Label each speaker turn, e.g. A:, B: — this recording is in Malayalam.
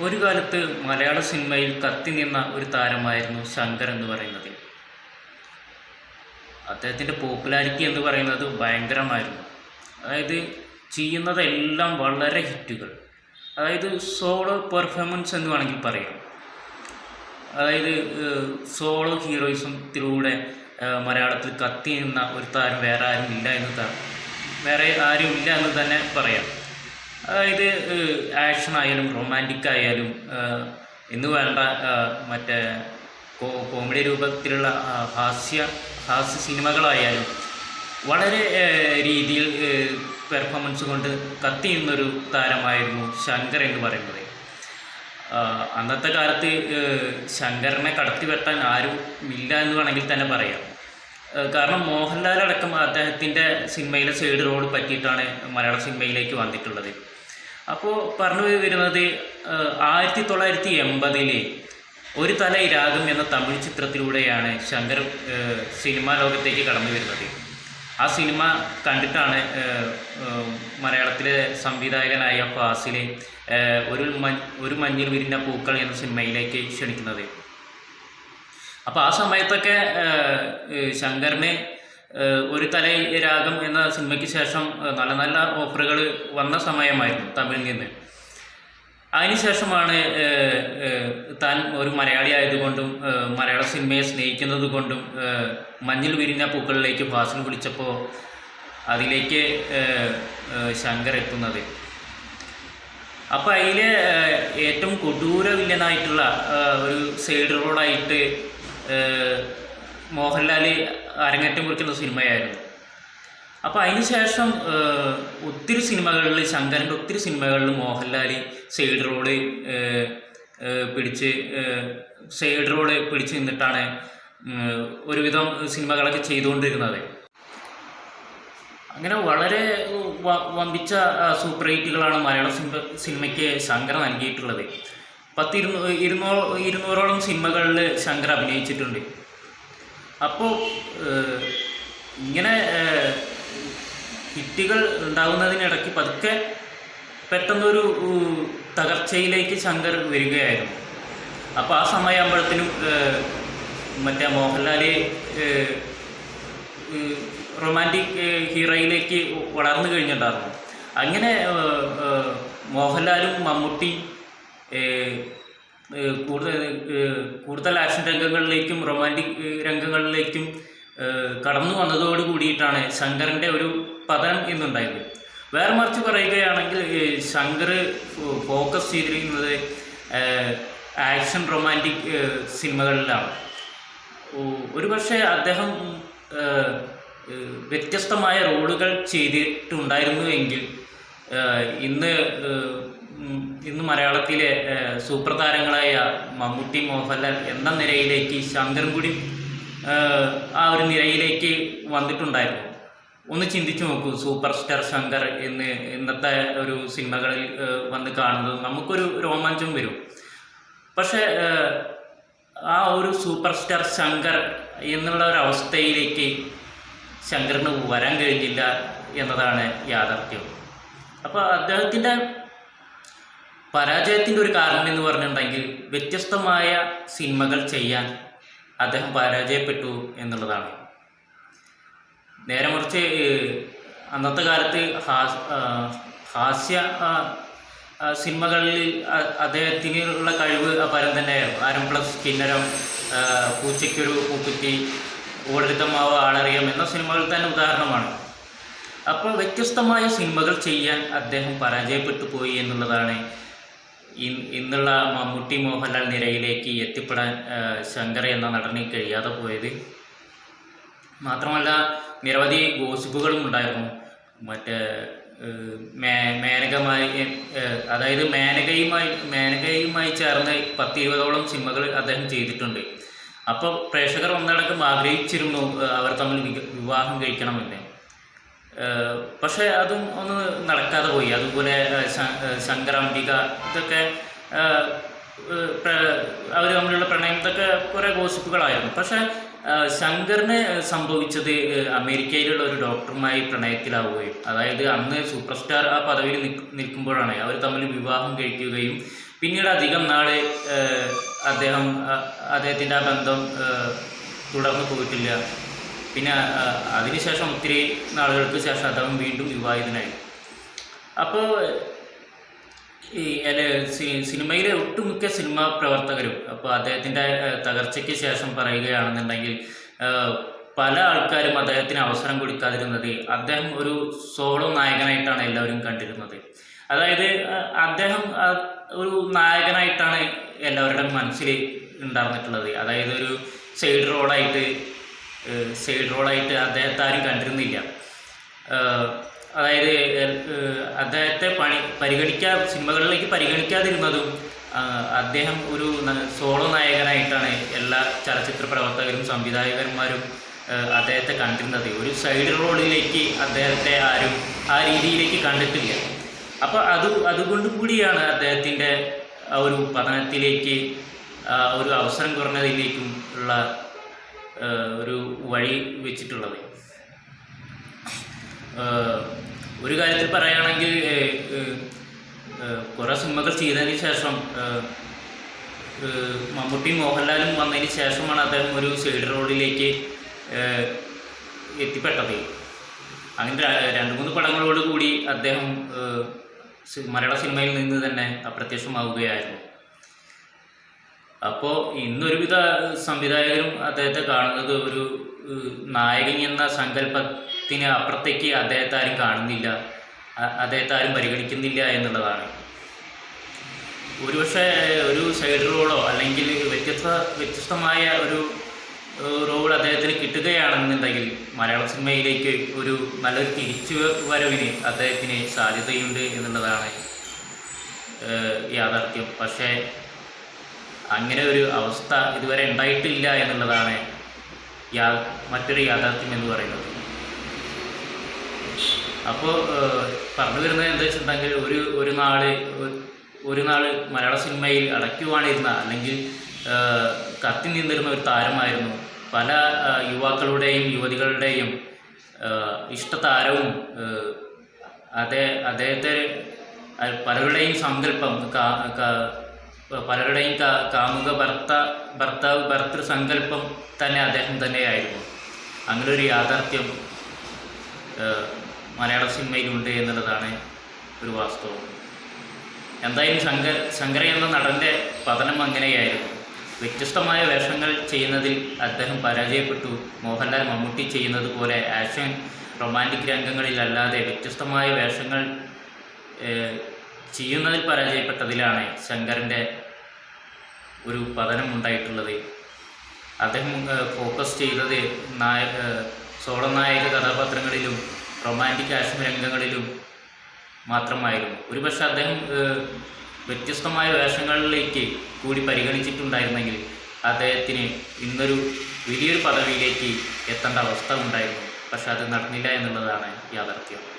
A: ഒരു കാലത്ത് മലയാള സിനിമയിൽ കത്തി നിന്ന ഒരു താരമായിരുന്നു ശങ്കർ എന്ന് പറയുന്നത്. അദ്ദേഹത്തിന്റെ പോപ്പുലാരിറ്റി എന്ന് പറയുന്നത് ഭയങ്കരമായിരുന്നു. അതായത് ചെയ്യുന്നതെല്ലാം വളരെ ഹിറ്റുകൾ. അതായത് സോളോ പെർഫോമൻസ് എന്ന് വേണമെങ്കിൽ പറയാം. അതായത് സോളോ ഹീറോയിസത്തിലൂടെ മലയാളത്തിൽ കത്തി നിന്ന ഒരു താരം വേറെ ആരും ഇല്ല എന്ന് വേറെ ആരും ഇല്ല എന്ന് തന്നെ പറയാം. അതായത് ആക്ഷൻ ആയാലും റൊമാന്റിക് ആയാലും എന്ന് വേണ്ട മറ്റേ കോമഡി രൂപത്തിലുള്ള ഹാസ്യ ഹാസ്യ സിനിമകളായാലും വളരെ രീതിയിൽ പെർഫോമൻസ് കൊണ്ട് കത്തി നിന്നൊരു താരമായിരുന്നു ശങ്കർ എന്ന് പറയുന്നത്. അന്നത്തെ കാലത്ത് ശങ്കറിനെ കടത്തി ആരും ഇല്ല എന്ന് വേണമെങ്കിൽ തന്നെ പറയാം. കാരണം മോഹൻലാൽ അടക്കം അദ്ദേഹത്തിന്റെ സിനിമയിലെ സൈഡ് റോഡ് പറ്റിയിട്ടാണ് മലയാള സിനിമയിലേക്ക് വന്നിട്ടുള്ളത്. അപ്പോൾ പറഞ്ഞു വരുന്നത് ആയിരത്തി തൊള്ളായിരത്തി എൺപതിലെ ഒരു തല രാഗം എന്ന തമിഴ് ചിത്രത്തിലൂടെയാണ് ശങ്കർ സിനിമാ ലോകത്തേക്ക് കടന്നു വരുന്നത്. ആ സിനിമ കണ്ടിട്ടാണ് മലയാളത്തിലെ സംവിധായകനായ ഫാസിലെ ഒരു ഒരു മഞ്ഞിൽ വിരിഞ്ഞ പൂക്കൾ എന്ന സിനിമയിലേക്ക് ക്ഷണിക്കുന്നത്. അപ്പോൾ ആ സമയത്തൊക്കെ ശങ്കറിന് ഒരു തല രാഗം എന്ന സിനിമയ്ക്ക് ശേഷം നല്ല നല്ല ഓഫറുകൾ വന്ന സമയമായിരുന്നു തമിഴിൽ നിന്ന് അതിനുശേഷമാണ് താൻ ഒരു മലയാളി ആയതുകൊണ്ടും മലയാള സിനിമയെ സ്നേഹിക്കുന്നത് കൊണ്ടും മഞ്ഞിൽ വിരിഞ്ഞ പൂക്കളിലേക്ക് ഭാസിൽ വിളിച്ചപ്പോൾ അതിലേക്ക് ശങ്കർ എത്തുന്നത്. അപ്പോൾ അതിലെ ഏറ്റവും കൊടൂര വില്ലനായിട്ടുള്ള ഒരു സൈഡ് റോഡായിട്ട് മോഹൻലാൽ അരങ്ങേറ്റം കുറിക്കുന്ന സിനിമയായിരുന്നു. അപ്പോൾ അതിന് ശേഷം ഏഹ്, ഒത്തിരി സിനിമകളിൽ ശങ്കരന്റെ ഒത്തിരി സിനിമകളിൽ മോഹൻലാൽ സൈഡ് ഏഹ്, പിടിച്ച് സൈഡ് റോഡ് പിടിച്ച് നിന്നിട്ടാണ് ഒരുവിധം സിനിമകളൊക്കെ ചെയ്തുകൊണ്ടിരുന്നത്. അങ്ങനെ വളരെ വമ്പിച്ച സൂപ്പർ ഹിറ്റുകളാണ് മലയാള സിനിമ സിനിമയ്ക്ക് ശങ്കർ നൽകിയിട്ടുള്ളത്. പത്തിരുന്നൂ ഇരുന്നൂ ഇരുന്നൂറോളം സിനിമകളിൽ ശങ്കർ അഭിനയിച്ചിട്ടുണ്ട്. അപ്പോൾ ഇങ്ങനെ ഹിറ്റുകൾ ഉണ്ടാകുന്നതിനിടയ്ക്ക് പതുക്കെ പെട്ടെന്നൊരു തകർച്ചയിലേക്ക് ശങ്കർ വരികയായിരുന്നു. അപ്പോൾ ആ സമയമാകുമ്പോഴത്തേനും മറ്റേ മോഹൻലാൽ റൊമാന്റിക് ഹീറോയിലേക്ക് വളർന്നു കഴിഞ്ഞിട്ടുണ്ടായിരുന്നു. അങ്ങനെ മോഹൻലാലും ഏഹ്, കൂടുതൽ കൂടുതൽ ആക്ഷൻ രംഗങ്ങളിലേക്കും റൊമാന്റിക് രംഗങ്ങളിലേക്കും കടന്നു വന്നതോട് കൂടിയിട്ടാണ് ശങ്കറിന്റെ ഒരു പതനം എന്നുണ്ടായത്. വേറെ മറിച്ച് പറയുകയാണെങ്കിൽ ശങ്കർ ഫോക്കസ് ചെയ്തിരിക്കുന്നത് ആക്ഷൻ റൊമാന്റിക് സിനിമകളിലാണ്. ഒരു ഒരുപക്ഷെ അദ്ദേഹം വ്യത്യസ്തമായ റോളുകൾ ചെയ്തിട്ടുണ്ടായിരുന്നുവെങ്കിൽ എങ്കിൽ ഇന്ന് ഇന്ന് മലയാളത്തിലെ സൂപ്പർ താരങ്ങളായ മമ്മൂട്ടി മോഹൻലാൽ എന്ന നിരയിലേക്ക് ശങ്കറും കൂടി ആ ഒരു നിരയിലേക്ക് വന്നിട്ടുണ്ടായിരുന്നു. ഒന്ന് ചിന്തിച്ചു നോക്കൂ സൂപ്പർ സ്റ്റാർ ശങ്കർ എന്ന് ഇന്നത്തെ ഒരു സിനിമകളിൽ വന്ന് കാണുന്നത് നമുക്കൊരു രോമാഞ്ചം വരും. പക്ഷേ ആ ഒരു സൂപ്പർ സ്റ്റാർ ശങ്കർ എന്നുള്ള ഒരു അവസ്ഥയിലേക്ക് ശങ്കറിന് വരാൻ കഴിഞ്ഞില്ല എന്നതാണ് യാഥാർത്ഥ്യം. അപ്പോൾ അദ്ദേഹത്തിന്റെ പരാജയത്തിന്റെ ഒരു കാരണം എന്ന് പറഞ്ഞിട്ടുണ്ടെങ്കിൽ വ്യത്യസ്തമായ സിനിമകൾ ചെയ്യാൻ അദ്ദേഹം പരാജയപ്പെട്ടു എന്നുള്ളതാണ്. നേരെ മറിച്ച് അന്നത്തെ കാലത്ത് ഹാസ് ഹാസ്യ സിനിമകളിൽ അദ്ദേഹത്തിനുള്ള കഴിവ് അപരം തന്നെയായിരുന്നു. ആരം പ്ലസ് കിന്നരം പൂച്ചയ്ക്കൊരു പൂക്കുറ്റി ഓടരുത്തമാവ് ആളറിയാം എന്ന സിനിമകൾ തന്നെ ഉദാഹരണമാണ്. അപ്പോൾ വ്യത്യസ്തമായ സിനിമകൾ ചെയ്യാൻ അദ്ദേഹം പരാജയപ്പെട്ടു പോയി എന്നുള്ളതാണ് ഇന്നുള്ള മമ്മൂട്ടി മോഹൻലാൽ നിരയിലേക്ക് എത്തിപ്പെടാൻ ശങ്കർ എന്ന നടന് കഴിയാതെ പോയത്. മാത്രമല്ല നിരവധി ഗോസിപ്പുകളും ഉണ്ടായിരുന്നു. മറ്റേ മേനകമായി അതായത് മേനകയുമായി മേനകയുമായി ചേർന്ന് പത്ത് ഇരുപതോളം സിനിമകൾ അദ്ദേഹം ചെയ്തിട്ടുണ്ട്. അപ്പോൾ പ്രേക്ഷകർ ഒന്നടക്കം ആഗ്രഹിച്ചിരുന്നു അവർ തമ്മിൽ വിവാഹം കഴിക്കണമെന്ന്. പക്ഷേ അതും ഒന്ന് നടക്കാതെ പോയി. അതുപോലെ ഏഹ്, ശ- ഏഹ്, ശങ്കർ അംബിക ഇതൊക്കെ അവർ തമ്മിലുള്ള പ്രണയം ഇതൊക്കെ കുറേ ഗോസിപ്പുകളായിരുന്നു. പക്ഷേ ശങ്കറിന് സംഭവിച്ചത് അമേരിക്കയിലുള്ള ഒരു ഡോക്ടറുമായി പ്രണയത്തിലാവുകയും അതായത് അന്ന് സൂപ്പർ സ്റ്റാർ ആ പദവിയിൽ നിൽക്കുമ്പോഴാണ് അവർ തമ്മിൽ വിവാഹം കഴിക്കുകയും പിന്നീട് അധികം നാൾ അദ്ദേഹം അദ്ദേഹത്തിന്റെ ആ ബന്ധം തുടർന്ന് പോയിട്ടില്ല. പിന്നെ അതിനുശേഷം ഒത്തിരി നാളുകൾക്ക് ശേഷം അദ്ദേഹം വീണ്ടും വിവാഹിതനായി. അപ്പോൾ ഈ സിനിമയിലെ ഒട്ടുമിക്ക സിനിമാ പ്രവർത്തകരും അപ്പോൾ അദ്ദേഹത്തിന്റെ തകർച്ചയ്ക്ക് ശേഷം പറയുകയാണെന്നുണ്ടെങ്കിൽ പല ആൾക്കാരും അദ്ദേഹത്തിന് അവസരം കൊടുക്കാതിരുന്നത് അദ്ദേഹം ഒരു സോളോ നായകനായിട്ടാണ് എല്ലാവരും കണ്ടിരുന്നത്. അതായത് അദ്ദേഹം ഒരു നായകനായിട്ടാണ് എല്ലാവരുടെയും മനസ്സിൽ ഉണ്ടായിരുന്നിട്ടുള്ളത് അതായത് ഒരു സൈഡ് റോളായിട്ട് സൈഡ് റോളായിട്ട് അദ്ദേഹത്തെ ആരും കണ്ടിരുന്നില്ല. അതായത് അദ്ദേഹത്തെ പണി പരിഗണിക്കാ സിനിമകളിലേക്ക് പരിഗണിക്കാതിരുന്നതും അദ്ദേഹം ഒരു സോളോ നായകനായിട്ടാണ് എല്ലാ ചലച്ചിത്ര പ്രവർത്തകരും സംവിധായകന്മാരും അദ്ദേഹത്തെ കണ്ടിരുന്നത്. ഒരു സൈഡ് റോളിലേക്ക് അദ്ദേഹത്തെ ആരും ആ രീതിയിലേക്ക് കണ്ടിട്ടില്ല. അപ്പോൾ അത് അതുകൊണ്ട് കൂടിയാണ് അദ്ദേഹത്തിന്റെ ഒരു പഠനത്തിലേക്ക് ഒരു അവസരം കുറഞ്ഞതിലേക്കും ഉള്ള ഒരു വഴി വെച്ചിട്ടുള്ളത്. ഒരു കാര്യത്തിൽ പറയുകയാണെങ്കിൽ കുറേ സിനിമകൾ ചെയ്തതിന് ശേഷം മമ്മൂട്ടി മോഹൻലാലും വന്നതിന് ശേഷമാണ് അദ്ദേഹം ഒരു സൈഡ് റോഡിലേക്ക് എത്തിപ്പെട്ടത്. അങ്ങനെ രണ്ട് മൂന്ന് പടങ്ങളോട് കൂടി അദ്ദേഹം മലയാള സിനിമയിൽ നിന്ന് തന്നെ അപ്രത്യക്ഷമാവുകയായിരുന്നു. അപ്പോൾ ഇന്നൊരുവിധ സംവിധായകരും അദ്ദേഹത്തെ കാണുന്നത് ഒരു നായകൻ എന്ന സങ്കല്പത്തിന് അപ്പുറത്തേക്ക് അദ്ദേഹത്തെ ആരും കാണുന്നില്ല. അദ്ദേഹത്തെ ആരും പരിഗണിക്കുന്നില്ല എന്നുള്ളതാണ്. ഒരുപക്ഷെ ഒരു സൈഡ് റോളോ അല്ലെങ്കിൽ വ്യത്യസ്ത വ്യത്യസ്തമായ ഒരു റോൾ അദ്ദേഹത്തിന് കിട്ടുകയാണെന്നുണ്ടെങ്കിൽ മലയാള സിനിമയിലേക്ക് ഒരു നല്ലൊരു തിരിച്ചു വരവിന് അദ്ദേഹത്തിന് സാധ്യതയുണ്ട് എന്നുള്ളതാണ് യാഥാർത്ഥ്യം. പക്ഷേ അങ്ങനെ ഒരു അവസ്ഥ ഇതുവരെ ഉണ്ടായിട്ടില്ല എന്നുള്ളതാണ് യാ മറ്റൊരു യാഥാർത്ഥ്യം എന്ന് പറയുന്നത്. അപ്പോൾ പറഞ്ഞു വരുന്നത് എന്താ വെച്ചിട്ടുണ്ടെങ്കിൽ ഒരു ഒരു നാൾ ഒരു- നാൾ മലയാള സിനിമയിൽ അടയ്ക്കുവാണിരുന്ന അല്ലെങ്കിൽ കത്തി നിന്നിരുന്ന ഒരു താരമായിരുന്നു പല യുവാക്കളുടെയും യുവതികളുടെയും ഇഷ്ടതാരവും അതേ അദ്ദേഹത്തെ പലരുടെയും സങ്കല്പം പലരുടെയും കാമുക ഭർത്ത ഭർത്താവ് ഭർത്തൃ സങ്കല്പം തന്നെ അദ്ദേഹം തന്നെയായിരുന്നു. അങ്ങനെ ഒരു യാഥാർത്ഥ്യം മലയാള സിനിമയിലുണ്ട് എന്നുള്ളതാണ് ഒരു വാസ്തവം. എന്തായാലും ശങ്കർ ശങ്കര എന്ന നടന്റെ പതനം അങ്ങനെയായിരുന്നു. വ്യത്യസ്തമായ വേഷങ്ങൾ ചെയ്യുന്നതിൽ അദ്ദേഹം പരാജയപ്പെട്ടു. മോഹൻലാൽ മമ്മൂട്ടി ചെയ്യുന്നത് പോലെ ആക്ഷൻ റൊമാന്റിക് രംഗങ്ങളിലല്ലാതെ വ്യത്യസ്തമായ വേഷങ്ങൾ ചെയ്യുന്നതിൽ പരാജയപ്പെട്ടതിലാണ് ശങ്കറിന്റെ ഒരു പതനം ഉണ്ടായിട്ടുള്ളത് അദ്ദേഹം ഫോക്കസ് ചെയ്തത് നായ സോളനായക സോളോ നായക കഥാപാത്രങ്ങളിലും റൊമാന്റിക് ആക്ഷൻ രംഗങ്ങളിലും മാത്രമായിരുന്നു. ഒരുപക്ഷെ അദ്ദേഹം വ്യത്യസ്തമായ വേഷങ്ങളിലേക്ക് കൂടി പരിഗണിച്ചിട്ടുണ്ടായിരുന്നെങ്കിൽ അദ്ദേഹത്തിന് ഇന്നൊരു വലിയൊരു പദവിയിലേക്ക് എത്തേണ്ട അവസ്ഥ ഉണ്ടായിരുന്നു. പക്ഷെ അത് നടന്നില്ല എന്നുള്ളതാണ് യാഥാർത്ഥ്യം.